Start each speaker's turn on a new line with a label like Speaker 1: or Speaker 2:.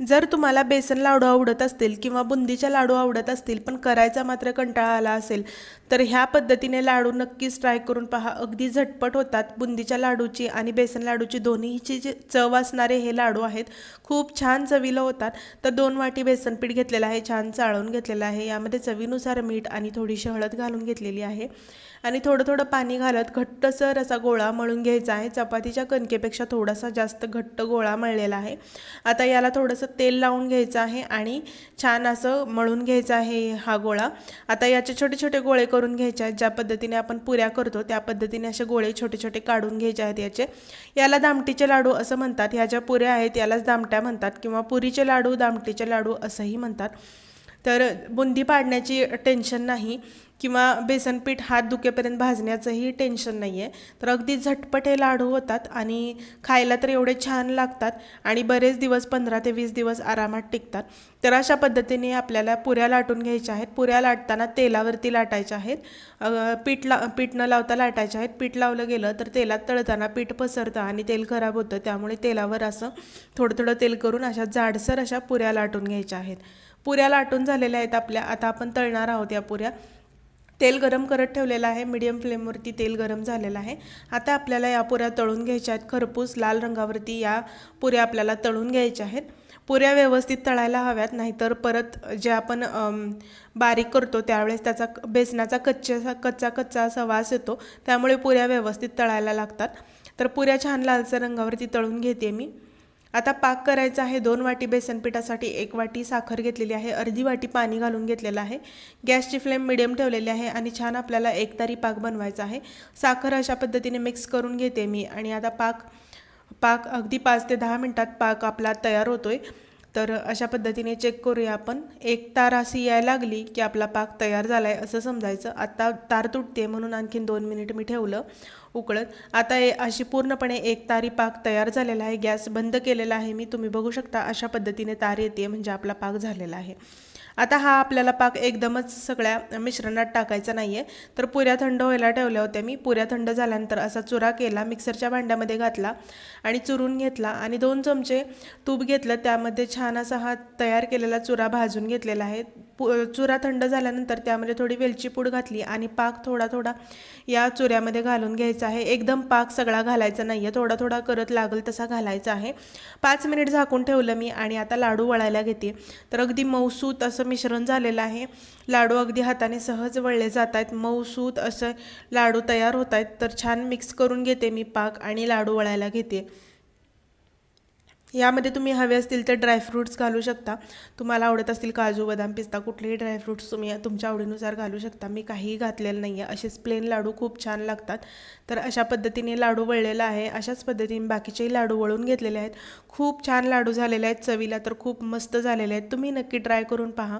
Speaker 1: जर तुम्हाला बेसन लाडू आवडत असतील किंवा बुंदीच्या लाडू आवडत असतील पण करायचा मात्र कंटाळा आला असेल तर ह्या पद्धतीने लाडू नक्कीच ट्राय करून पहा. अगदी झटपट होतात बुंदीच्या लाडूची आणि बेसन लाडूची दोन्हीची जी चव असणारे हे लाडू आहेत खूप छान चवीला होतात. तर दोन वाटी बेसन पीठ घेतलेलं आहे छान चाळून घेतलेलं आहे. यामध्ये चवीनुसार मीठ आणि थोडीशी हळद घालून घेतलेली आहे. आणि थोडं थोडं पाणी घालत घट्टसर असा गोळा मळून घ्यायचा आहे. चपातीच्या कणकेपेक्षा थोडासा जास्त घट्ट गोळा मळलेला आहे. आता याला थोडंसं तेल लावून घ्यायचं आहे आणि छान असं मळून घ्यायचं आहे हा गोळा. आता याचे छोटे छोटे गोळे करून घ्यायचे आहेत. ज्या पद्धतीने आपण पुऱ्या करतो त्या पद्धतीने असे गोळे छोटे छोटे काढून घ्यायचे आहेत याचे. याला दामटीचे लाडू असं म्हणतात. ह्या ज्या पुऱ्या आहेत यालाच दामट्या म्हणतात किंवा पुरीचे लाडू दामटीचे लाडू असंही म्हणतात. तर बुंदी पाडण्याची टेन्शन नाही किंवा बेसनपीठ हात दुखेपर्यंत भाजण्याचंही टेन्शन नाही आहे तर अगदी झटपट हे लाडू होतात आणि खायला तर एवढे छान लागतात आणि बरेच दिवस पंधरा ते वीस दिवस आरामात टिकतात. तर अशा पद्धतीने आपल्याला पुऱ्या लाटून घ्यायच्या आहेत. पुऱ्या लाटताना तेलावरती लाटायच्या आहेत. पीठ ला पीठ न लावता लाटायच्या आहेत. पीठ लावलं गेलं तर तेलात तळताना पीठ पसरतं आणि तेल खराब होतं. त्यामुळे तेलावर असं थोडं थोडं तेल करून अशा जाडसर अशा पुऱ्या लाटून घ्यायच्या आहेत. पुऱ्या लाटून झालेल्या आहेत आपल्या. आता आपण तळणार आहोत या पुऱ्या. तेल गरम करत ठेवलेलं आहे. मीडियम फ्लेमवरती तेल गरम झालेलं आहे. आता आपल्याला या पुऱ्या तळून घ्यायच्या आहेत. खरपूस लाल रंगावरती या पुऱ्या आपल्याला तळून घ्यायच्या आहेत. पुऱ्या व्यवस्थित तळायला हव्यात. नाहीतर परत जे आपण बारीक करतो त्यावेळेस त्याचा बेसनाचा कच्च्या कच्चा कच्चा असा वास येतो. त्यामुळे पुऱ्या व्यवस्थित तळायला लागतात. तर पुऱ्या छान लालसर रंगावरती तळून घेते मी. आता पाक करायचा आहे. दोन वाटी बेसन पिठासाठी एक वाटी साखर घेतलेली आहे. अर्धी वाटी पाणी घालून घेतलेलं आहे. गॅसची फ्लेम मिडियम ठेवलेली आहे आणि छान आपल्याला एक तारी पाक बनवायचा आहे. साखर अशा पद्धतीने मिक्स करून घेते मी. आणि आता पाक पाक अगदी पाच ते दहा मिनटात पाक आपला तयार होतोय. तर अशा पद्धतीने चेक करूया आपण. एक तार अशी यायला लागली की आपला पाक तयार झाला आहे असं समजायचं. आता तार तुटते म्हणून आणखीन दोन मिनिट मी ठेवलं उकळत. आता ए अशी पूर्णपणे एक तारी पाक तयार झालेला आहे. गॅस बंद केलेला आहे मी. तुम्ही बघू शकता अशा पद्धतीने तार येते म्हणजे आपला पाक झालेला आहे. आता हा आपल्याला पाक एकदमच सगळ्या मिश्रणात टाकायचा नाही आहे तर पुऱ्या थंड व्हायला ठेवल्या होत्या मी. पुऱ्या थंड झाल्यानंतर असा चुरा केला मिक्सरच्या भांड्यामध्ये घातला आणि चुरून घेतला आणि दोन चमचे तूप घेतलं. त्यामध्ये छान असा हा तयार केलेला चुरा भाजून घेतलेला आहे. पु चुरा थंड झाल्यानंतर त्यामध्ये थोडी वेलची पूड घातली आणि पाक थोडा थोडा या चुऱ्यामध्ये घालून घ्यायचा आहे. एकदम पाक सगळा घालायचा नाही आहे थोडा थोडा करत लागल तसा घालायचा आहे. पाच मिनिट झाकून ठेवलं मी आणि आता लाडू वळायला घेते. तर अगदी मऊसूत असं मिश्रण झालेलं आहे. लाडू अगदी हाताने सहज वळले जात आहेत. मऊसूत असं लाडू तयार होत आहेत. तर छान मिक्स करून घेते मी पाक आणि लाडू वळायला घेते. यामध्ये तुम्ही हवे असतील तर ड्रायफ्रूट्स घालू शकता. तुम्हाला आवडत असतील काजू बदाम पिस्ता कुठलेही ड्रायफ्रूट्स तुम्ही तुमच्या आवडीनुसार घालू शकता. मी काहीही घातलेलं नाही आहे असेच प्लेन लाडू खूप छान लागतात. तर अशा पद्धतीने लाडू वळलेला आहे. अशाच पद्धतीने बाकीचेही लाडू वळून घेतलेले आहेत. खूप छान लाडू झालेले आहेत. चवीला तर खूप मस्त झालेले आहेत. तुम्ही नक्की ट्राय करून पहा.